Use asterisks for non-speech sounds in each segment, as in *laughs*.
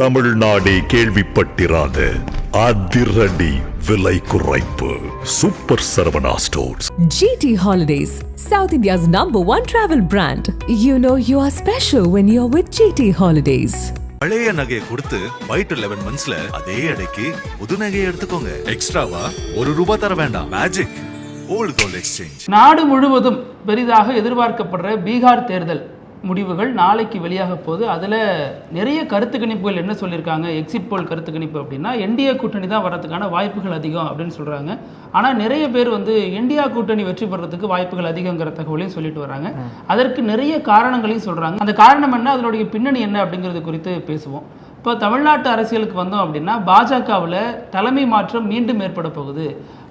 தமிழ்நாடே கேள்விப்பட்டிராத அதிரடி விலை குறைப்பு. Super Saravana stores GT Holidays, South India's number one travel brand. You know you are special when you're with GT Holidays. பழைய நகையை கொடுத்து ஒயிட் லெவன் மந்த்ஸ்ல அதே எடைக்கு புது நகையை எடுத்துக்கோங்க. எக்ஸ்ட்ராவா ஒரு ரூபாய் தர வேண்டாம். மேஜிக் ஓல்ட் கோல்ட் எக்ஸ்சேஞ்ச் நாடு முழுவதும் பெரிதாக எதிர்பார்க்கப்படுற பீகார் தேர்தல். முடிவுகள் நாளைக்கு வெளியாக போகுது. அதில் நிறைய கருத்து கணிப்புகள் என்ன சொல்லியிருக்காங்க? எக்ஸிட் போல் கருத்து கணிப்பு அப்படின்னா என்டிஏ கூட்டணி தான் வரதுக்கான வாய்ப்புகள் அதிகம் அப்படின்னு சொல்கிறாங்க ஆனால் நிறைய பேர் வந்து இந்தியா கூட்டணி வெற்றி பெறதுக்கு வாய்ப்புகள் அதிகங்கிற தகவலையும் சொல்லிட்டு வராங்க அதற்கு நிறைய காரணங்களையும் சொல்கிறாங்க அந்த காரணம் என்ன? அதனுடைய பின்னணி என்ன அப்படிங்கிறது குறித்து பேசுவோம். இப்போ தமிழ்நாட்டு அரசியலுக்கு வந்தோம் அப்படின்னா பாஜகவில் தலைமை மாற்றம் மீண்டும் ஏற்பட போகுது.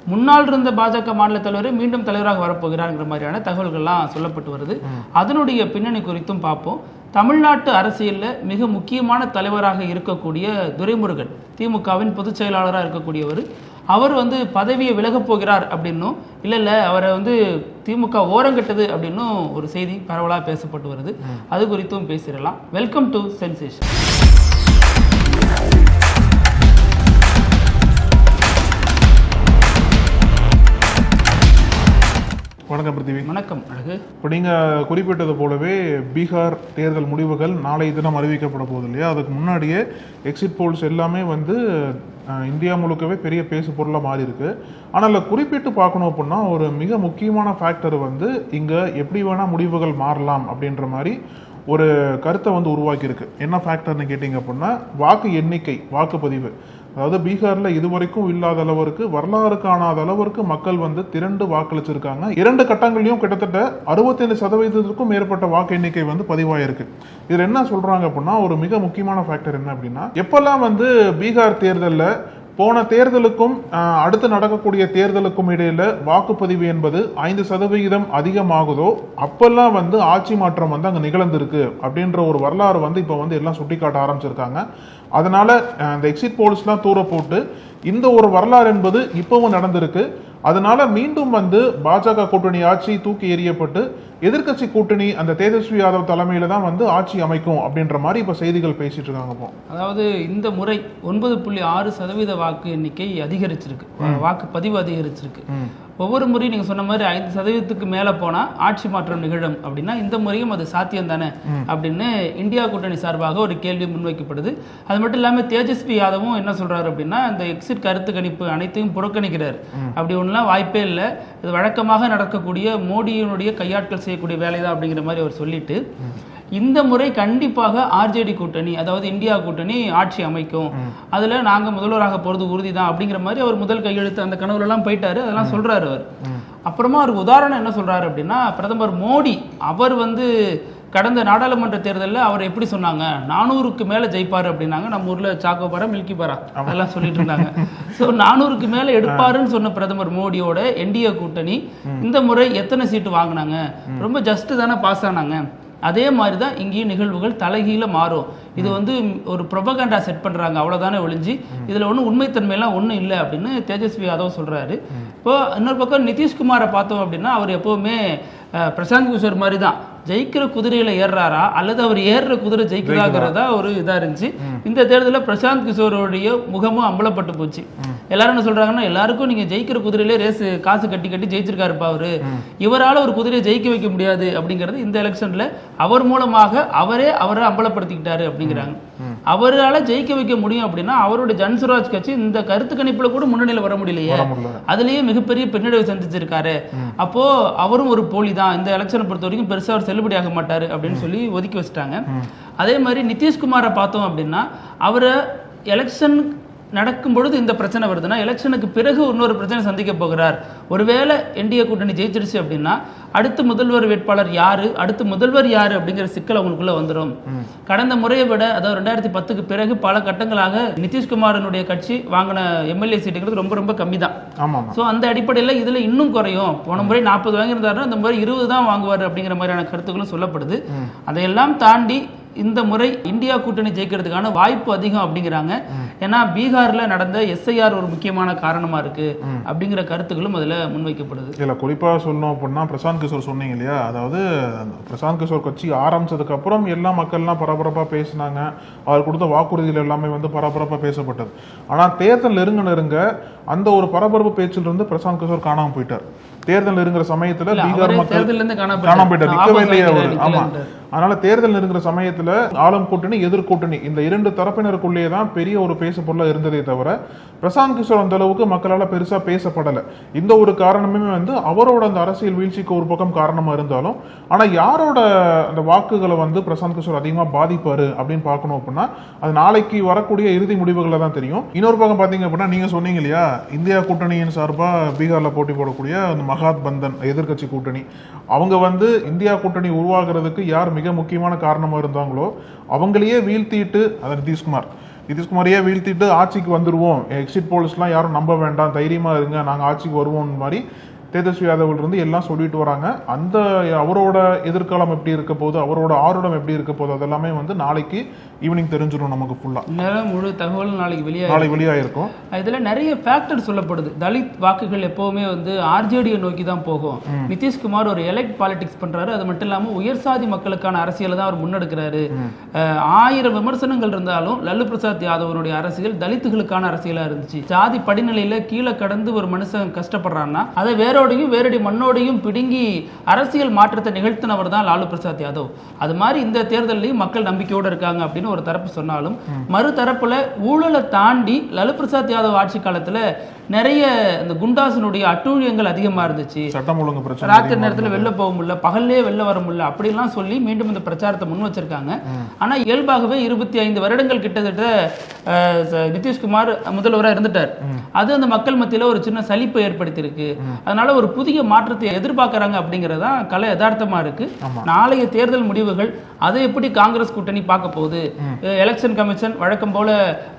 முன்னாள் இருந்த பாஜக மாநில தலைவர் மீண்டும் தலைவராக வரப்போகிறார்ங்கிற மாதிரியான தகவல்கள்லாம் சொல்லப்பட்டு வருது. அதனுடைய பின்னணி குறித்தும் பார்ப்போம். தமிழ்நாட்டு அரசியலில் மிக முக்கியமான தலைவராக இருக்கக்கூடிய துரைமுருகன் திமுகவின் பொதுச் செயலாளராக இருக்கக்கூடியவர் அவர் வந்து பதவியை விலகப் போகிறார் அப்படின்னும் இல்லை இல்லை அவரை வந்து திமுக ஓரங்கட்டது அப்படின்னும் ஒரு செய்தி பரவலாக பேசப்பட்டு வருது. அது குறித்தும் பேசிடலாம். வெல்கம் டு சென்சேஷன் வணக்கம் பிருத்திவி வணக்கம் அழகு. இப்போ நீங்கள் குறிப்பிட்டது போலவே பீகார் தேர்தல் முடிவுகள் நாளை தினம் அறிவிக்கப்பட போகுது இல்லையா? அதுக்கு முன்னாடியே எக்ஸிட் போல்ஸ் எல்லாமே வந்து இந்தியா முழுக்கவே பெரிய பேசு பொருளாக மாறி இருக்கு. ஆனால் அதில் குறிப்பிட்டு பார்க்கணும் அப்படின்னா ஒரு மிக முக்கியமான ஃபேக்டர் வந்து இங்கே எப்படி வேணால் முடிவுகள் மாறலாம் அப்படின்ற மாதிரி ஒரு கருத்தை வந்து உருவாக்கியிருக்கு. என்ன ஃபேக்டர்னு கேட்டிங்க அப்படின்னா வாக்கு எண்ணிக்கை வாக்குப்பதிவு. அதாவது பீகாரில் இதுவரைக்கும் இல்லாத அளவிற்கு வரலாறு காணாத அளவிற்கு மக்கள் வந்து திரண்டு வாக்களிச்சிருக்காங்க. இரண்டு கட்டங்களையும் கிட்டத்தட்ட அறுபத்தேழு சதவீதத்திற்கும் மேற்பட்ட வாக்கு எண்ணிக்கை வந்து பதிவாயிருக்கு. இதில் என்ன சொல்கிறாங்க அப்படின்னா ஒரு மிக முக்கியமான ஃபேக்டர் என்ன அப்படின்னா எப்பெல்லாம் வந்து பீகார் தேர்தலில் போன தேர்தலுக்கும் அடுத்து நடக்கக்கூடிய தேர்தலுக்கும் இடையில வாக்குப்பதிவு என்பது ஐந்து சதவிகிதம் அதிகமாகுதோ அப்பெல்லாம் வந்து ஆட்சி மாற்றம் வந்து அங்கே நிகழ்ந்திருக்கு அப்படின்ற ஒரு வரலாறு வந்து இப்போ வந்து எல்லாம் சுட்டிக்காட்ட ஆரம்பிச்சிருக்காங்க. அதனால இந்த எக்ஸிட் போல்ஸ்லாம் தூர போட்டு இந்த ஒரு வரலாறு என்பது இப்பவும் நடந்திருக்கு. அதனால மீண்டும் வந்து பாஜக கூட்டணி ஆட்சி தூக்கி எறியப்பட்டு எதிர்க்கட்சி கூட்டணி அந்த தேஜஸ்வி யாதவ் தலைமையில தான் வந்து ஆட்சி அமைக்கும் அப்படின்ற மாதிரி இப்ப செய்திகள் பேசிட்டு இருக்காங்க இப்போ. அதாவது இந்த முறை ஒன்பது புள்ளி ஆறு சதவீத வாக்கு எண்ணிக்கை அதிகரிச்சிருக்கு. வாக்கு பதிவு அதிகரிச்சிருக்கு. ஒவ்வொரு முறையும் நீங்க சொன்ன மாதிரி ஐந்து சதவீதத்துக்கு மேல போனா ஆட்சி மாற்றம் நிகழும் அப்படின்னா இந்த முறையும் அது சாத்தியம் தானே அப்படின்னு இந்தியா கூட்டணி சார்பாக ஒரு கேள்வி முன்வைக்கப்படுது. அது மட்டும் இல்லாம தேஜஸ்வி யாதவும் என்ன சொல்றாரு அப்படின்னா இந்த எக்ஸிட் கருத்து கணிப்பு அனைத்தையும் புறக்கணிக்கிறார். அப்படி ஒண்ணுலாம் வாய்ப்பே இல்லை. இது வழக்கமாக நடக்கக்கூடிய மோடியினுடைய கையாட்கள் செய்யக்கூடிய வேலை தான் அப்படிங்கிற மாதிரி அவர் சொல்லிட்டு இந்த முறை கண்டிப்பாக ஆர்ஜேடி கூட்டணி அதாவது இந்தியா கூட்டணி ஆட்சி அமைக்கும். அதுல நாங்க முதல்வராக போறது உறுதி தான் அப்படிங்கிற மாதிரி அவர் முதல் கையெழுத்து அந்த கனவுல எல்லாம் போயிட்டாரு அதெல்லாம் சொல்றாரு அவர். அப்புறமா அவருக்கு உதாரணம் என்ன சொல்றாரு அப்படின்னா பிரதமர் மோடி அவர் வந்து கடந்த நாடாளுமன்ற தேர்தலில் அவர் எப்படி சொன்னாங்க நானூறுக்கு மேல ஜெயிப்பாரு அப்படின்னாங்க நம்ம ஊர்ல சாக்கோபாரா மில்கி பாரா அதெல்லாம் சொல்லிட்டு இருந்தாங்க. ஸோ நானூறுக்கு மேல எடுப்பாருன்னு சொன்ன பிரதமர் மோடியோட என்டிஏ கூட்டணி இந்த முறை எத்தனை சீட்டு வாங்கினாங்க? ரொம்ப ஜஸ்ட் தானே பாஸ் ஆனாங்க. அதே மாதிரி தான் இங்கேயும் நிகழ்வுகள் தலைகீழ மாறும். இது வந்து ஒரு ப்ரொபகண்டா செட் பண்றாங்க. அவ்வளவுதானே ஒழிஞ்சு இதுல ஒன்றும் உண்மைத்தன்மையெல்லாம் ஒன்றும் இல்லை அப்படின்னு தேஜஸ்வி யாதவ் சொல்றாரு. இப்போ இன்னொரு பக்கம் நிதிஷ்குமாரை பார்த்தோம் அப்படின்னா அவர் எப்பவுமே பிரசாந்த் கிஷோர் மாதிரி தான் ஜெயிக்கிற குதிரையில ஏறுறாரா? அல்லது அவர் ஏறுற குதிரை ஜெயிக்குதாங்கிறதா ஒரு இதா இருந்துச்சு. இந்த தேர்தலில் பிரசாந்த் கிஷோருடைய முகமும் அம்பலப்பட்டு போச்சு. எல்லாரும் என்ன சொல்றாங்கன்னா எல்லாருக்கும் நீங்க ஜெயிக்கிற குதிரையிலே ரேஸ் காசு கட்டி கட்டி ஜெயிச்சிருக்காருப்பா அவரு. இவரால ஒரு குதிரையை ஜெயிக்க வைக்க முடியாது அப்படிங்கிறது இந்த எலெக்ஷன்ல அவர் மூலமாக அவரே அவரை அம்பலப்படுத்திக்கிட்டாரு அப்படிங்கிறாங்க. அவரால ஜெயிக்க வைக்க முடியும் அப்படின்னா அவருடைய ஜன்சுராஜ் கட்சி இந்த கருத்து கணிப்புல கூட முன்னணியில வர முடியலையே. அதுலயே மிகப்பெரிய பின்னடைவு சந்திச்சிருக்காரு. அப்போ அவரும் ஒரு போலி தான். இந்த எலெக்ஷனை பொறுத்த வரைக்கும் பெருசா அவர் செல்லுபடியாக மாட்டாரு அப்படின்னு சொல்லி ஒதுக்கி வச்சிட்டாங்க. அதே மாதிரி நிதிஷ்குமாரை பார்த்தோம் அப்படின்னா அவரை எலெக்ஷன் நடக்கும் பொழுது இந்த பிரச்சனை வருதுன்னா எலெக்ஷனுக்கு பிறகு இன்னொரு பிரச்சனை சந்திக்க போகிறார். ஒருவேளை என்டிஏ கூட்டணி ஜெயிச்சிருச்சு அப்படின்னா அடுத்து முதல்வர் வேட்பாளர் யாரு அடுத்து முதல்வர் யாரு அப்படிங்கிற சிக்கல் அவங்களுக்குள்ள வந்துடும் கடந்த முறையை விட அதாவது ரெண்டாயிரத்தி பத்துக்கு பிறகு பல கட்டங்களாக நிதிஷ்குமாரனுடைய கட்சி வாங்கின எம்எல்ஏ சீட்டுங்கிறது ரொம்ப ரொம்ப கம்மி தான் ஸோ அந்த அடிப்படையில் இதில் இன்னும் குறையும். போன முறை நாற்பது வாங்கியிருந்தாருன்னா இந்த முறை இருபது தான் வாங்குவார் அப்படிங்கிற மாதிரியான கருத்துக்களும் சொல்லப்படுது. அதையெல்லாம் தாண்டி இந்த முறை இந்தியா கூட்டணி ஜெயிக்கிறதுக்கான வாய்ப்பு அதிகம் அப்படிங்கிறாங்க. ஏன்னா பீகார்ல நடந்த எஸ்ஐஆர் ஒரு முக்கியமான காரணமா இருக்கு அப்படிங்கிற கருத்துக்களும் அதுல முன்வைக்கப்படுது. இதில் குறிப்பாக சொல்லணும் அப்படின்னா பிரசாந்த் கிஷோர் சொன்னீங்க இல்லையா? அதாவது பிரசாந்த் கிஷோர் கட்சி ஆரம்பிச்சதுக்கு அப்புறம் எல்லா மக்கள்லாம் பரபரப்பாக பேசினாங்க. அவர் கொடுத்த வாக்குறுதிகள் எல்லாமே வந்து பரபரப்பாக பேசப்பட்டது. ஆனால் தேர்தல் நெருங்க நெருங்க அந்த ஒரு பரபரப்பு பேச்சிலிருந்து பிரசாந்த் கிஷோர் காணாம போயிட்டார். தேர்தல் நெருங்குற சமயத்துல இல்ல, பீகார் மக்கள் இருந்து காணாம போயிட்டார். நிக்கவே இல்லையே அவர். ஆமா. அதனால தேர்தல் நெருங்குற சமயத்துல ஆளும் கூட்டணி எதிர்கூட்டணி இந்த இரண்டு தரப்பினருக்குள்ளேயே தான் பெரிய ஒரு பேசு பொருளாக இருந்ததே தவிர பிரசாந்த் கிஷோர் அந்த அளவுக்கு மக்களால பெருசா பேசப்படல. இந்த ஒரு காரணமே வந்து அவரோட அந்த அரசியல் வீழ்ச்சிக்கு ஒரு பக்கம் காரணமா இருந்தாலும் ஆனா யாரோட அந்த வாக்குகளை வந்து பிரசாந்த் கிஷோர் அதிகமா பாதிப்பாரு அப்படின்னு பார்க்கணும் அப்படின்னா அது நாளைக்கு வரக்கூடிய இறுதி முடிவுகளை தான் தெரியும். இன்னொரு பக்கம் பாத்தீங்க அப்படின்னா நீங்க சொன்னீங்க இல்லையா இந்தியா கூட்டணியின் சார்பா பீகார்ல போட்டி போடக்கூடிய அந்த மகாத் பந்தன் எதிர்க்கட்சி கூட்டணி அவங்க வந்து இந்தியா கூட்டணி உருவாகிறதுக்கு யார் மிக முக்கியமான காரணமாக இருந்தாங்களோ அவங்களையே வீழ்த்திட்டு அது நிதிஷ்குமார் நிதிஷ்குமாரையே வீழ்த்திட்டு ஆட்சிக்கு வந்துடுவோம் எக்ஸிட் போலீஸ்லாம் யாரும் நம்ப வேண்டாம். தைரியமாக இருங்க. நாங்கள் ஆட்சிக்கு வருவோம் மாதிரி தேஜஸ்வி யாதவ்ல இருந்து எல்லாம் சொல்லிட்டு வராங்க. அந்த அவரோட எதிர்காலம் எப்படி இருக்க போகுது அவரோட ஆருடம் எப்படி இருக்க போகுது அதெல்லாமே வந்து நாளைக்கு ஈவினிங் தெரிஞ்சிடும் நமக்கு ஃபுல்லா நேரம் முழு தகவல் நாளைக்கு வெளியாக நாளைக்கு வெளியாயிருக்கும் இதுல நிறைய ஃபேக்டர் சொல்லப்படுது. தலித் வாக்குகள் எப்பவுமே வந்து ஆர்ஜேடியை நோக்கி தான் போகும். நிதிஷ்குமார் ஒரு எலெக்ட் பாலிடிக்ஸ் பண்றாரு. அது மட்டும் இல்லாம உயர் சாதி மக்களுக்கான அரசியலை தான் அவர் முன்னெடுக்கிறாரு. ஆயிரம் விமர்சனங்கள் இருந்தாலும் லல்லு பிரசாத் யாதவனுடைய அரசியல் தலித்துகளுக்கான அரசியலா இருந்துச்சு. ஜாதி படிநிலையில கீழே கடந்து ஒரு மனுஷன் கஷ்டப்படுறான்னா அதை வேரோடையும் வேரடி மண்ணோடையும் பிடுங்கி அரசியல் மாற்றத்தை நிகழ்த்தினவர் தான் லாலு பிரசாத் யாதவ். அது மாதிரி இந்த தேர்தலையும் மக்கள் நம்பிக்கையோட இருக்காங்க அப்படின்னு ஒரு தரப்பு சொன்னாலும் மறு தரப்புல ஊழலை தாண்டி லலு பிரசாத் யாதவ் ஆட்சி காலத்துல நிறைய இந்த குண்டாசனுடைய அட்டூழியங்கள் அதிகமா இருந்துச்சு. சட்டம் ஒழுங்கு பிரச்சனை ராத்திரி நேரத்துல. வெளில போக முடியல பகல்லே வெளில வர முடியல அப்படிலாம் சொல்லி மீண்டும் இந்த பிரச்சாரத்தை முன் வச்சிருக்காங்க. ஆனா இயல்பாகவே இருபத்தி ஐந்து வருடங்கள் கிட்டத்தட்ட நிதிஷ்குமார் முதல்வராக இருந்துட்டார். அது அந்த மக்கள் மத்தியில ஒரு சின்ன சலிப்பை ஏற்படுத்தியிருக்கு. அதனால ஒரு புதிய மாற்றத்தை எதிர்பார்க்கறாங்க அப்படிங்கறதா கலை யதார்த்தமா இருக்கு. நாளைய தேர்தல் முடிவுகள் அதை எப்படி காங்கிரஸ் கூட்டணி பார்க்க போகுது? எலெக்ஷன் கமிஷன் வழக்கம் போல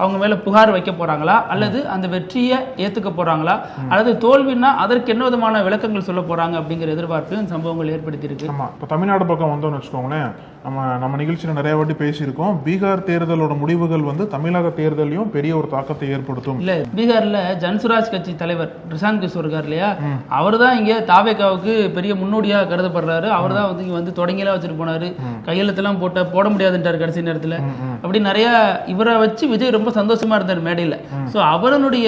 அவங்க மேல புகார் வைக்க போறாங்களா? அல்லது அந்த வெற்றியை ஏத்துக்க போறாங்களா? அல்லது தோல்வின்னா அதற்கு என்ன விதமான விளக்கங்கள் சொல்ல போறாங்க அப்படிங்கிற எதிர்பார்ப்பு சம்பவங்கள் ஏற்படுத்தியிருக்கு ஆமா. இப்போ தமிழ்நாடு பக்கம் வந்தோம்னு வச்சுக்கோங்களேன். நம்ம நம்ம நிகழ்ச்சியில் நிறைய வாட்டி பேசியிருக்கோம். பீகார் தேர்தலோட முடிவுகள் வந்து தமிழக தேர்தலையும் பெரிய ஒரு தாக்கத்தை ஏற்படுத்தும். இல்ல பீகார்ல ஜன்சுராஜ் கட்சி தலைவர் பிரசாந்த் கிஷோர் இருக்கார் இல்லையா? அவர் தான் இங்க தாவேகாவுக்கு பெரிய முன்னோடியா கருதப்படுறாரு. அவர் தான் வந்து இங்க வந்து தொடங்கிலாம் வச்சுட்டு போனாரு. கையெழுத்தெல்லாம் போட்ட போட முடியாதுன்றார் கடைசி நேரத்துல. அப்படி நிறைய இவரை வச்சு விஜய் ரொம்ப சந்தோஷமா இருந்தார் மேடையில. சோ அவரனுடைய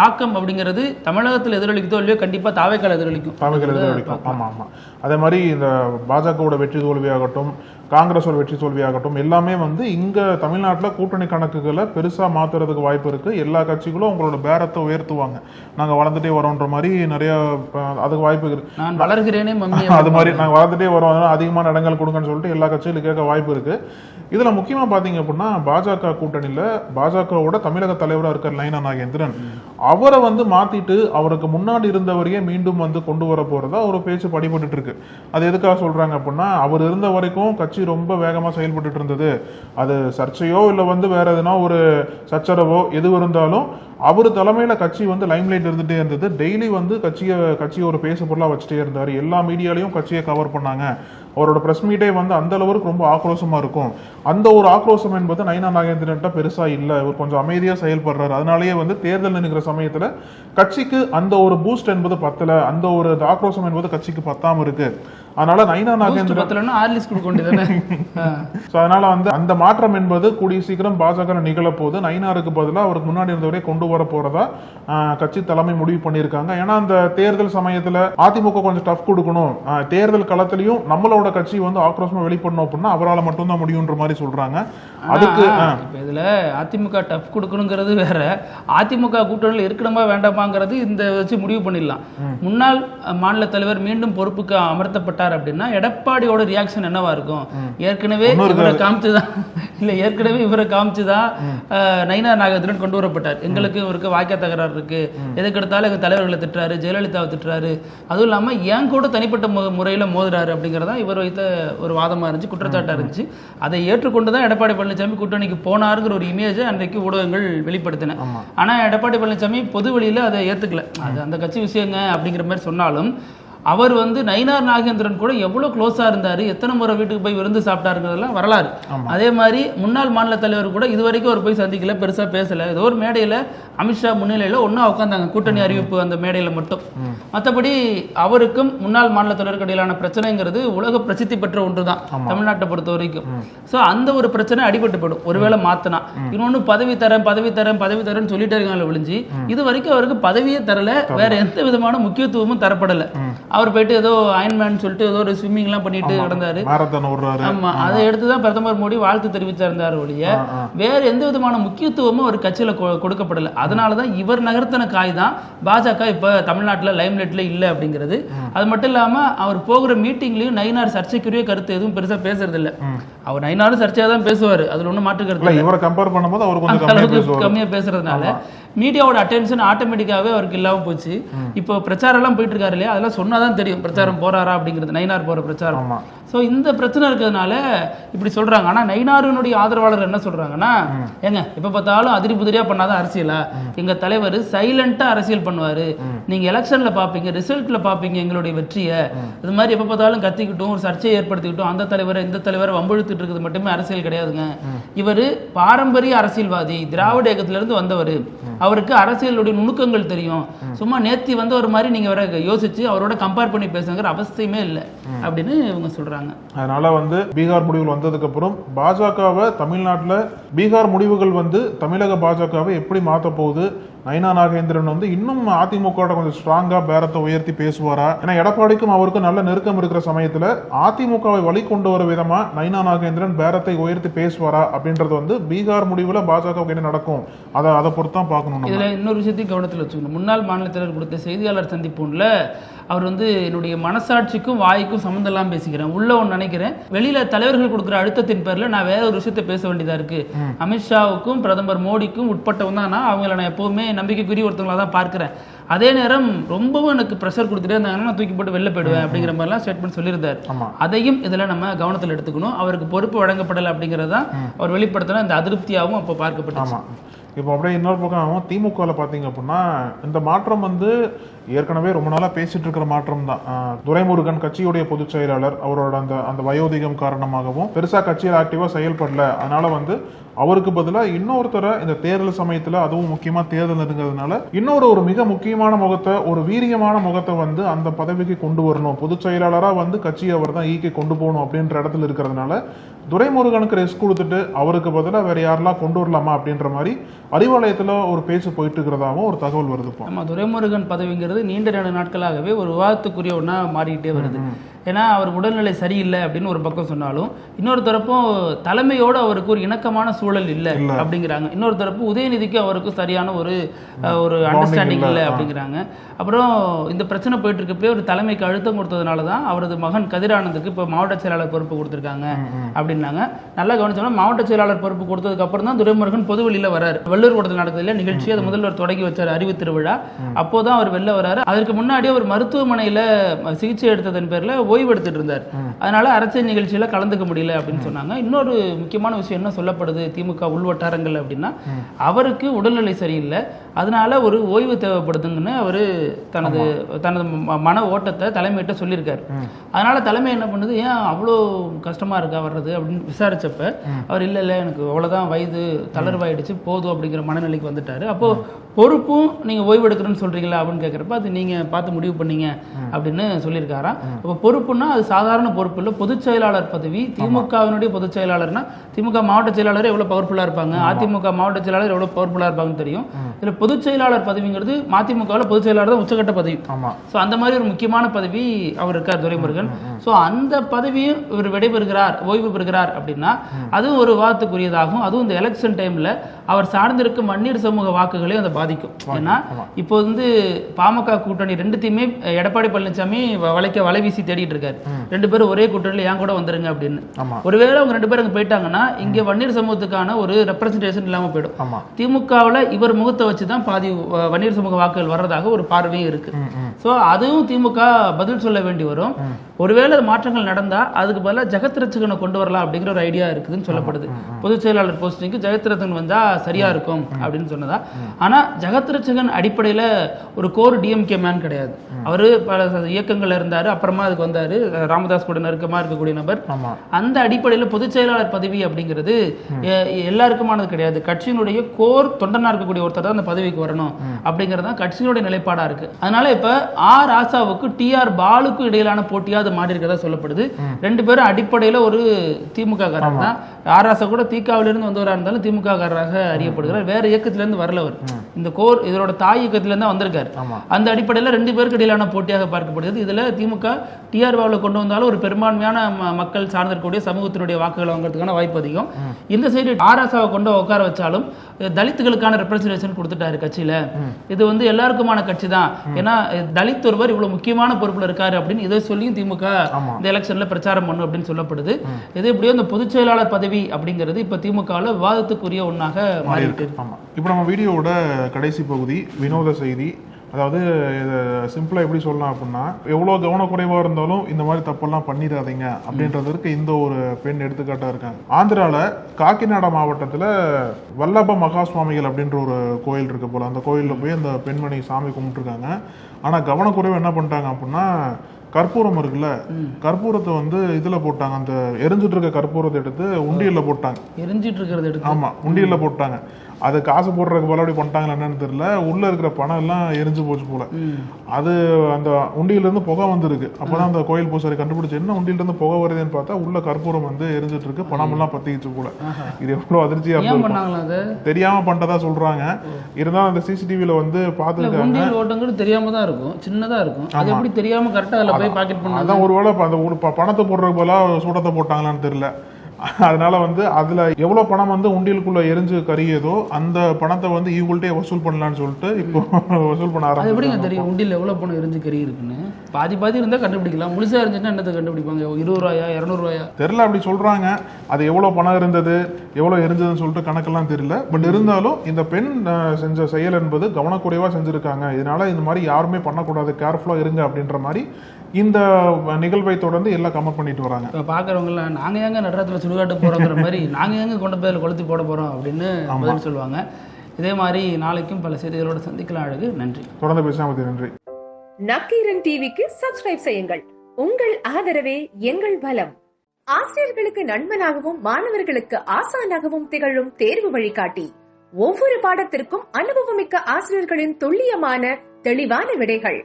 தாக்கம் அப்படிங்கிறது தமிழகத்தில் எதிரொலிக்குதோ இல்லையோ கண்டிப்பா தாவேக்கால எதிரொலிக்கும். தமிழக எதிரொலிக்கும். ஆமா ஆமா. அதே மாதிரி இந்த பாஜகவோட வெற்றி தோல்வியாகட்டும் காங்கிரஸோட வெற்றி தோல்வியாகட்டும் எல்லாமே வந்து இங்க தமிழ்நாட்டுல கூட்டணி கணக்குகளை பெருசா மாத்துறதுக்கு வாய்ப்பு இருக்கு. எல்லா கட்சிகளும் உங்களோட பேரத்தை உயர்த்துவாங்க. நாங்க வளர்ந்துட்டே வரோன்ற மாதிரி நிறைய அதுக்கு வாய்ப்பு இருக்கு. நான் வளர்கிறேனே *laughs* அது மாதிரி நாங்க வளர்ந்துட்டே வரோம் அதிகமான இடங்கள் கொடுங்கன்னு சொல்லிட்டு எல்லா கட்சிகளும் கேட்க வாய்ப்பு இருக்கு. இதுல முக்கியமா பாத்தீங்க அப்படின்னா பாஜக கூட்டணியில பாஜகவோட தமிழக தலைவரா இருக்கார் லைனா நாகேந்திரன். அவரை வந்து மாத்திட்டு அவருக்கு முன்னாடி இருந்தவரையே மீண்டும் வந்து கொண்டு வர போறதா ஒரு பேச்சு படிபட்டு இருக்கு. அது எதுக்காக சொல்றாங்க அப்படின்னா அவர் இருந்த வரைக்கும் கட்சி ரொம்ப வேகமாக செயல்பட்டு இருந்தது. அது சர்ச்சையோ இல்லை வந்து வேற எதுனா ஒரு சச்சரவோ எது இருந்தாலும் அவர் தலைமையில கட்சி வந்து லைம்லைட் இருந்துட்டே இருந்தது. டெய்லி வந்து கட்சியை கட்சியை ஒரு பேசு பொருளா வச்சுட்டே இருந்தாரு. எல்லா மீடியாலையும் கட்சியை கவர் பண்ணாங்க. அவரோட பிரஸ் மீட்டே வந்து அந்த அளவுக்கு ரொம்ப ஆக்ரோஷமா இருக்கும். அந்த ஒரு ஆக்ரோஷம் என்பது நைனா நாகேந்திரன்ட்ட பெருசா இல்ல. இவர் கொஞ்சம் அமைதியா செயல்படுறாரு. அதனாலேயே வந்து தேர்தல் நினைக்கிற சமயத்துல கட்சிக்கு அந்த ஒரு பூஸ்ட் என்பது பத்தல. அந்த ஒரு ஆக்ரோஷம் என்பது கட்சிக்கு பத்தாம இருக்கு. அதனால நைனா நாகேந்திரன் *laughs* அதனால வந்து அந்த மாற்றம் என்பது கூடிய சீக்கிரம் பாஜக நிகழ போது நயினாருக்கு பதிலாக அவருக்கு முன்னாடி இருந்தவரே கொண்டு வர போறதா கட்சி தலைமை முடிவு பண்ணியிருக்காங்க. ஏன்னா அந்த தேர்தல் சமயத்துல அதிமுக கொஞ்சம் டஃப் கொடுக்கணும். தேர்தல் களத்திலையும் நம்மளோட கட்சி வந்து ஆக்ரோஷமா வெளிப்படணும் அப்படின்னா அவரால் மட்டும்தான் முடியுன்ற மாதிரி சொல்றாங்க. அதுக்கு இதுல அதிமுக டஃப் கொடுக்கணுங்கிறது வேற. அதிமுக கூட்டணியில் இருக்கணுமா வேண்டாமாங்கிறது இந்த வச்சு முடிவு பண்ணிடலாம். முன்னாள் மாநில தலைவர் மீண்டும் பொறுப்புக்கு அமர்த்தப்பட்டார் அப்படின்னா எடப்பாடியோட ரியாக்ஷன் என்னவா இருக்கும்? ஏற்கனவே இவரை காமிச்சுதான். *laughs* இல்ல ஏற்கனவே இவரை காமிச்சுதான் அஹ், நயினா நாகேந்திரன் கொண்டு வரப்பட்டார். எங்களுக்கு இவருக்கு வாய்க்கா தகராறு இருக்கு. எதுக்கு எடுத்தாலும் எங்க தலைவர்களை திட்டுறாரு ஜெயலலிதாவை திட்டுறாரு. அதுவும் இல்லாம என் கூட தனிப்பட்ட மு- முறையில மோதுறாரு அப்படிங்கறதா இவர் வைத்த ஒரு வாதமா இருந்துச்சு குற்றச்சாட்டா இருந்துச்சு. அதை ஏற்றுக்கொண்டு தான் எடப்பாடி பழனிசாமி கூட்டணிக்கு போனாருங்கிற ஒரு இமேஜை அன்றைக்கு ஊடகங்கள் வெளிப்படுத்தின. ஆனா எடப்பாடி பழனிசாமி பொது வெளியில அதை ஏத்துக்கல. அது அந்த கட்சி விஷயங்க அப்படிங்கிற மாதிரி சொன்னாலும் அவர் வந்து நயினார் நாகேந்திரன் கூட எவ்வளவு க்ளோஸா இருந்தாரு எத்தனை முறை வீட்டுக்கு போய் விருந்து சாப்பிட்டாருங்கிறதெல்லாம் வரலாறு. அதே மாதிரி முன்னாள் மாநில தலைவர் கூட இது வரைக்கும் அவர் போய் சந்திக்கல பெருசா பேசல. ஏதோ ஒரு மேடையில அமித்ஷா முன்னிலையில ஒண்ணா உட்காந்தாங்க கூட்டணி அறிவிப்பு அந்த மேடையில மட்டும். மத்தபடி அவருக்கும் முன்னாள் மாநில தலைவருக்கு இடையிலான பிரச்சனைங்கிறது உலக பிரசித்தி பெற்ற ஒன்றுதான் தமிழ்நாட்டை பொறுத்த வரைக்கும். சோ அந்த ஒரு பிரச்சனை அடிபட்டு போயிடும். ஒருவேளை மாத்தினா. இன்னொன்னு பதவி தரேன் பதவி தரேன் பதவி தரேன்னு சொல்லிட்டே இருக்காங்க விழிஞ்சு இது வரைக்கும் அவருக்கு பதவியே தரல வேற எந்த விதமான முக்கியத்துவமும் தரப்படல. அவர் போயிட்டு ஏதோ அயன்மேன் சொல்லிட்டு ஏதோ ஒரு ஸ்விம்மிங் எல்லாம் பண்ணிட்டு கிடந்தாரு மாரத்தான் ஓடுறாரு. ஆமா அதை எடுத்து தான் பிரதமர் மோடி வாழ்த்து தெரிவிச்சிருந்தாரு ஒழிய வேற எந்த விதமான முக்கியத்துவமும் ஒரு கட்சியில கொடுக்கப்படல. அதனால தான் இவர் நகர்த்தின காய் தான் பாஜக இப்ப தமிழ்நாட்டுல லைம்லைட்ல இல்ல அப்படிங்கிறது. அது மட்டும் இல்லாம அவர் போகிற மீட்டிங்லயும் நயினார் சர்ச்சைக்குரிய கருத்து எதுவும் பெருசா பேசுறது இல்ல அவர் நயினாரும் சர்ச்சையா தான் பேசுவாரு. அதுல ஒண்ணும் மாற்று கருத்து. இவரை கம்பேர் பண்ணும்போது அவர் கொஞ்சம் அளவுக்கு பேசுறதுனால மீடியாவோட அட்டென்ஷன் ஆட்டோமேட்டிக்காவே அவருக்கு இல்லாம போச்சு. இப்போ பிரச்சாரம் எல்லாம் போயிட்டு இருக்காரு இல்லையா? அதெல்லாம் சொன்னாதான் தெரியும் பிரச்சாரம் போறாரா அப்படிங்கிறது. நயினார் போற பிரச்சாரம். சோ இந்த பிரச்சனை இருக்கிறதுனால இப்படி சொல்றாங்க. ஆனா நயினாருனுடைய ஆதரவாளர் என்ன சொல்றாங்கன்னா ஏங்க எப்ப பார்த்தாலும் அதிரி புதிரியா பண்ணாதான் அரசியலா? எங்க தலைவர் சைலண்டா அரசியல் பண்ணுவாரு. நீங்க எலெக்ஷன்ல பாப்பீங்க ரிசல்ட்ல பாப்பீங்க எங்களுடைய வெற்றியை. இது மாதிரி எப்ப பார்த்தாலும் கத்திக்கிட்டும் ஒரு சர்ச்சையை ஏற்படுத்திக்கிட்டும் அந்த தலைவரை இந்த தலைவரை வம்பிழுத்துட்டு இருக்கிறது மட்டுமே அரசியல் கிடையாதுங்க. இவரு பாரம்பரிய அரசியல்வாதி திராவிட இயக்கத்துல இருந்து வந்தவர் அவருக்கு அரசியலுடைய நுணுக்கங்கள் தெரியும். சும்மா நேத்தி வந்தவர் மாதிரி நீங்க வர யோசிச்சு அவரோட கம்பேர் பண்ணி பேசுங்கிற அவசியமே இல்லை. அப்படின்னு இவங்க சொல்றாங்க. அதனால வந்து பீகார் முடிவுகள் வந்ததுக்கு அப்புறம் பாஜகவை தமிழ்நாட்டில் பீகார் முடிவுகள் வந்து தமிழக பாஜகவை எப்படி மாற்ற போகுது நயனா நாகேந்திரன் வந்து இன்னும் அதிமுக கொஞ்சம் ஸ்ட்ராங்கா பேரத்தை உயர்த்தி பேசுவாரா? ஏன்னா எடப்பாடிக்கும் அவருக்கும் நல்ல நெருக்கம் இருக்கிற சமயத்துல அதிமுகவை வழி கொண்டு வர விதமா நயனா நாகேந்திரன் பேரத்தை உயர்த்தி பேசுவாரா அப்படின்றது வந்து பீகார் முடிவுல பாஜகவுக்கு என்ன நடக்கும்? அதை அதை பொறுத்து தான் பார்க்கணும். இதுல இன்னொரு விஷயத்தையும் கவனத்தில் வச்சுக்கணும். முன்னாள் மாநில தலைவர் கொடுத்த செய்தியாளர் சந்திப்புல அவர் வந்து என்னுடைய மனசாட்சிக்கும் வாய்க்கும் சம்மந்தம் இல்லாம பேசிக்கிறேன். உள்ள ஒன்று நினைக்கிறேன். வெளியில தலைவர்கள் கொடுக்குற அழுத்தத்தின் பேர்ல நான் வேற ஒரு விஷயத்த பேச வேண்டியதா இருக்கு. அமித்ஷாவுக்கும் பிரதமர் மோடிக்கும் உட்பட்டவன் தான் நான். அவங்கள நான் எப்பவுமே நம்பிக்கைக்குரிய ஒருத்தவங்களா தான் பார்க்கிறேன். அதே நேரம் ரொம்பவும் எனக்கு ப்ரெஷர் கொடுத்துட்டே இருந்தாங்கன்னா நான் தூக்கி போட்டு வெளில போயிடுவேன் அப்படிங்கிற மாதிரிலாம் ஸ்டேட்மெண்ட் சொல்லியிருந்தார். அதையும் இதுல நம்ம கவனத்தில் எடுத்துக்கணும். அவருக்கு பொறுப்பு வழங்கப்படலை அப்படிங்கிறது தான் அவர் வெளிப்படுத்தின இந்த அதிருப்தியாகவும் அப்போ பார்க்கப்பட்டுச்சு. ஆமா. இப்போ அப்படியே இன்னொரு பக்கம் திமுகவில் பார்த்தீங்க அப்படின்னா இந்த மாற்றம் வந்து ஏற்கனவே ரொம்ப நாளா பேசிட்டு இருக்கிற மாற்றம் தான். துரைமுருகன் கட்சியுடைய பொதுச் செயலாளர் அவரோட அந்த அந்த வயோதிகம் காரணமாகவும் பெருசா கட்சியில் ஆக்டிவா செயல்படல. அதனால வந்து அவருக்கு பதிலா இன்னொருத்தரை இந்த தேர்தல் சமயத்துல அதுவும் முக்கியமா தேர்தல் நெருங்கிறதுனால இன்னொரு ஒரு மிக முக்கியமான முகத்தை ஒரு வீரியமான முகத்தை வந்து அந்த பதவிக்கு கொண்டு வரணும். பொதுச் செயலாளரா வந்து கட்சியை அவர் தான் ஈக்கி கொண்டு போகணும் அப்படின்ற இடத்துல இருக்கிறதுனால துரைமுருகனுக்கு ரெஸ்ட் கொடுத்துட்டு அவருக்கு பதிலா வேற யாரெல்லாம் கொண்டு வரலாமா அப்படின்ற மாதிரி அறிவாலயத்துல ஒரு பேச்சு போயிட்டு இருக்கிறதாவும் ஒரு தகவல் வருது ஆமா துரைமுருகன் பதவிங்கிறது நீண்ட நெடு நாட்களாகவே ஒரு விவாதத்துக்குரிய ஒன்றா மாறிக்கிட்டே வருது. ஏன்னா அவர் உடல்நிலை சரியில்லை அப்படின்னு ஒரு பக்கம் சொன்னாலும் இன்னொரு தரப்பும் தலைமையோடு அவருக்கு ஒரு இணக்கமான சூழல் இல்லை அப்படிங்கிறாங்க. இன்னொரு தரப்பு உதயநிதிக்கு அவருக்கும் சரியான ஒரு ஒரு அண்டர்ஸ்டாண்டிங் இல்ல. அப்படிங்கிறாங்க. அப்புறம் இந்த பிரச்சனை போயிட்டு இருக்கப்பே ஒரு தலைமைக்கு அழுத்தம் கொடுத்ததுனால தான் அவரது மகன் கதிரானந்துக்கு இப்போ மாவட்ட செயலாளர் பொறுப்பு கொடுத்துருக்காங்க அப்படின்னாங்க. நல்லா கவனிச்சோம்னா மாவட்ட செயலாளர் பொறுப்பு கொடுத்ததுக்கு அப்புறம் தான் துரைமுருகன் பொது வெளியில வராரு. வெள்ளூர் கூடத்தில் நடக்குதுல நிகழ்ச்சி அது முதல்வர் தொடங்கி வச்சார் அறிவு திருவிழா. அப்போதான் அவர் வெளில வராரு. அதற்கு முன்னாடியே ஒரு மருத்துவமனையில சிகிச்சை எடுத்ததன் பேர்ல ஓய்வு எடுத்துட்டு இருந்தார் அதனால அரசியல் நிகழ்ச்சியில கலந்துக்க முடியல அப்படின்னு சொன்னாங்க. இன்னொரு முக்கியமான விஷயம் என்ன சொல்லப்படுது? திமுக உள்வட்டாரங்கள் அப்படின்னா அவருக்கு உடல்நிலை சரியில்லை. அதனால ஒரு ஓய்வு தேவைப்படுதுங்கன்னு அவரு தனது தனது மன ஓட்டத்தை தலைமையிட்ட சொல்லியிருக்காரு. அதனால தலைமை என்ன பண்ணுது? ஏன் அவ்வளோ கஷ்டமா இருக்கா வர்றது அப்படின்னு விசாரிச்சப்ப அவர் இல்ல இல்ல எனக்கு அவ்வளவுதான் வயது தளர்வாயிடுச்சு போதும் அப்படிங்கிற மனநிலைக்கு வந்துட்டாரு. அப்போ பொறுப்பும் நீங்க ஓய்வு எடுக்கிறேன்னு சொல்றீங்களா அப்படின்னு கேட்குறப்ப அது நீங்க பார்த்து முடிவு பண்ணீங்க அப்படின்னு சொல்லியிருக்காராம். அப்போ பொறுப்புன்னா அது சாதாரண பொறுப்பு இல்லை. பொதுச் செயலாளர் பதவி திமுகவினுடைய பொதுச் செயலாளர்னா திமுக மாவட்ட செயலாளர் எவ்வளவு பவர்ஃபுல்லா இருப்பாங்க? அதிமுக மாவட்ட செயலாளர் எவ்வளவு பவர்ஃபுல்லா இருப்பாங்கன்னு தெரியும். இதுல பொதுச் செயலாளர் பதவிங்கிறது மதிமுகவில் பொதுச் செயலாளர் தான் உச்சக்கட்ட பதவி. ஆமா. ஸோ அந்த மாதிரி ஒரு முக்கியமான பதவி அவர் இருக்கார் துரைமுருகன். ஸோ அந்த பதவியும் இவர் விடைபெறுகிறார் ஓய்வு பெறுகிறார் அப்படின்னா அதுவும் ஒரு விவாதத்துக்குரியதாகும் அதுவும் இந்த எலெக்ஷன் டைம்ல அவர் சார்ந்திருக்கும் மன்னியர் சமூக வாக்குகளையும் அதை பாதிக்கும். ஏன்னா இப்போ வந்து பாமக கூட்டணி ரெண்டுத்தையுமே எடப்பாடி பழனிசாமி வ- வளைக்க வலை வீசி தேடிட்டு இருக்காரு. ரெண்டு பேரும் ஒரே கூட்டணியில் ஏன் கூட வந்துருங்க அப்படின்னு. ஒருவேளை அவங்க ரெண்டு பேரும் அங்க போயிட்டாங்கன்னா இங்க வன்னியர் சமூகத்துக்கான ஒரு ரெப்ரசன்டேஷன் இல்லாம போயிடும். திமுகவுல இவர் முகத்தை வச்சு தான் பாதி வன்னியர் சமூக வாக்குகள் வர்றதாக ஒரு பார்வையும் இருக்கு. சோ அதுவும் திமுக பதில் சொல்ல வேண்டி வரும். ஒருவேளை மாற்றங்கள் நடந்தா அதுக்கு பதிலாக ஜெகத் ரட்சகனை கொண்டு வரலாம் அப்படிங்கிற ஒரு ஐடியா இருக்குதுன்னு சொல்லப்படுது. பொதுச் செயலாளர் போஸ்டிங்க்கு ஜெகத் ரட்சகன் வந்தா சரியா இருக்கும் அப்படின்னு சொன்னதா. ஆனா ஜெகத் ரட்சகன் அடிப்படையில ஒரு கோர் டிஎம்கே மேன் கிடையாது. அவரு பல இயக்கங்கள்ல இருந்தாரு அப்புறமா அதுக்கு வந்தாரு ராமதாஸ் கூட நெருக்கமா இருக்கக்கூடிய நபர். அந்த அடிப்படையில் பொதுச் செயலாளர் பதவி அப்படிங்கிறது எல்லாருக்குமானது கிடையாது. கட்சியினுடைய கோர் தொண்டனா இருக்கக்கூடிய ஒருத்தர் தான் அந்த பதவிக்கு வரணும் அப்படிங்கிறது தான் கட்சியினுடைய நிலைப்பாடா இருக்கு. அதனால இப்ப ஆர் ராசாவுக்கு டி ஆர் பாலுக்கும் இடையிலான போட்டியா அது மாறி இருக்கதா சொல்லப்படுது. ரெண்டு பேரும் அடிப்படையில ஒரு திமுக காரர் தான். ஆர் ராசா கூட திகாவில இருந்து வந்தவரா இருந்தாலும் திமுக காரராக அறியப்படுகிறார் வேற இயக்கத்துல இருந்து வரல அவர். இந்த கோர் இதோட தாய் இயக்கத்துல இருந்து தான் வந்திருக்காரு. அந்த அடிப்படையில் ரெண்டு பேருக்கு இடையிலான போட்டியாக பார்க்கப்படுகிறது. இதுல திமுக டிஆர் பாவில் கொண்டு வந்தாலும் ஒரு பெரும்பான்மையான மக்கள் சார்ந்திருக்கக்கூடிய சமூகத்தினுடைய வாக்குகள் வாங்குறதுக்கான வாய்ப்பு அதிகம். இந்த சைடு ஆராசாவை கொண்டு உட்கார வச்சாலும் தலித்துகளுக்கான ரெப்ரசன்டேஷன் கொடுத்துட்டாரு கட்சியில. இது வந்து எல்லாருக்குமான கட்சி தான் ஏன்னா தலித் ஒருவர் இவ்வளவு முக்கியமான பொறுப்புல இருக்காரு அப்படின்னு இதை சொல்லியும் திமுக. இந்த எலெக்ஷன்ல பிரச்சாரம் பண்ணும் அப்படின்னு சொல்லப்படுது. இது எப்படியோ இந்த பொதுச் செயலாளர் பதவி அப்படிங்கிறது இப்ப திமுகவில் விவாதத்துக்குரிய ஒண்ணாக மாறி இருக்கு ஆமா. இப்போ நம்ம வீடியோவோட கடைசி பகுதி வினோத செய்தி. அதாவது இதை சிம்பிளா எப்படி சொல்லலாம் அப்படின்னா எவ்வளவு கவனக்குறைவா இருந்தாலும் இந்த மாதிரி தப்பெல்லாம் பண்ணிடாதீங்க அப்படின்றதற்கு இந்த ஒரு பெண் எடுத்துக்காட்டா இருக்காங்க. ஆந்திரால காக்கிநாடா மாவட்டத்துல வல்லப மகா சுவாமிகள் அப்படின்ற ஒரு கோயில் இருக்கு போல. அந்த கோயில்ல போய் அந்த பெண்மணி சாமி கும்பிட்டுருக்காங்க. ஆனா கவனக்குறைவு என்ன பண்ணிட்டாங்க அப்படின்னா கற்பூரம் இருக்குல்ல? கற்பூரத்தை வந்து இதுல போட்டாங்க. அந்த எரிஞ்சிட்டு இருக்க கற்பூரத்தை எடுத்து உண்டியல்ல போட்டாங்க. எரிஞ்சிட்டு இருக்கிறது எடுத்து. ஆமா உண்டியல்ல போட்டாங்க. அது காசு போடுறதுக்கு போல அப்படி பண்ணிட்டாங்களா என்னன்னு தெரியல. உள்ள இருக்கிற பணம் எல்லாம் எரிஞ்சு போச்சு போல. அது அந்த உண்டியில இருந்து புகை வந்திருக்கு. அப்பதான் அந்த கோயில் பூசாரி கண்டுபிடிச்சு என்ன உண்டியில இருந்து புகை வருதுன்னு பார்த்தா உள்ள கற்பூரம் வந்து எரிஞ்சிட்டு இருக்கு. பணம் எல்லாம் பத்திக்கிச்சு போல. இது எவ்வளவு அதிர்ச்சியா தெரியாம பண்ணிட்டதா சொல்றாங்க. இருந்தாலும் அந்த சிசிடிவில வந்து பாத்துருக்காங்க ஓட்டங்கிறது தெரியாம தான் இருக்கும். சின்னதா இருக்கும். அது எப்படி தெரியாம கரெக்டா அதுல போய் பாக்கெட் பண்ணாங்க அதான் ஒருவேளை அந்த பணத்தை போடுறதுக்கு போல சூடத்தை போட்டாங்களான்னு தெரியல. அதனால வந்து அதுல எவ்வளவு பணம் வந்து உண்டியலுக்குள்ள எரிஞ்சு கறியதோ அந்த பணத்தை வந்து இவங்கள்ட்டே வசூல் பண்ணலாம்னு சொல்லிட்டு இப்போ *laughs* வசூல் பண்ண அது எப்படிங்க தெரியும்? உண்டியல் எவ்வளவு பணம் எரிஞ்சு கறி இருக்குன்னு பாதி பாதி இருந்தா கண்டுபிடிக்கலாம். முழுசா இருந்துச்சுன்னா என்னத்தை கண்டுபிடிப்பாங்க? இருபது ரூபாயா இருநூறு ரூபாயா? தெரியல அப்படி சொல்றாங்க. அது எவ்வளவு பணம் இருந்தது எவ்வளவு எரிஞ்சதுன்னு சொல்லிட்டு கணக்கெல்லாம் தெரியல. பட் இருந்தாலும் இந்த பெண் செஞ்ச செயல் என்பது கவனக்குறைவா செஞ்சிருக்காங்க. இதனால இந்த மாதிரி யாருமே பண்ணக்கூடாது. கேர்ஃபுல்லா இருங்க அப்படின்ற மாதிரி இந்த நிகழ்வை தொடர்ந்து எல்லாம் கமெண்ட் பண்ணிட்டு வராங்க. இப்ப பாக்குறவங்க எல்லாம் நாங்க ஏங்க நடுறத்துல சுடுகாட்டு போறோங்கிற மாதிரி *laughs* நாங்க ஏங்க கொண்டு போய் கொளுத்தி போட போறோம் அப்படின்னு பதில் சொல்லுவாங்க. இதே மாதிரி நாளைக்கும் பல செய்திகளோட சந்திக்கலாம் அழகு. நன்றி. தொடர்ந்து பேசாம நன்றி. நக்கீரன் டிவிக்கு சப்ஸ்கிரைப் செய்யுங்கள். உங்கள் ஆதரவே எங்கள் பலம் ஆசிரியர்களுக்கு நண்பனாகவும் மாணவர்களுக்கு ஆசானாகவும் திகழும் தேர்வு வழிகாட்டி. ஒவ்வொரு பாடத்திற்கும் அனுபவமிக்க ஆசிரியர்களின் துல்லியமான தெளிவான விடைகள்.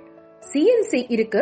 சிஎன்சி இருக்கு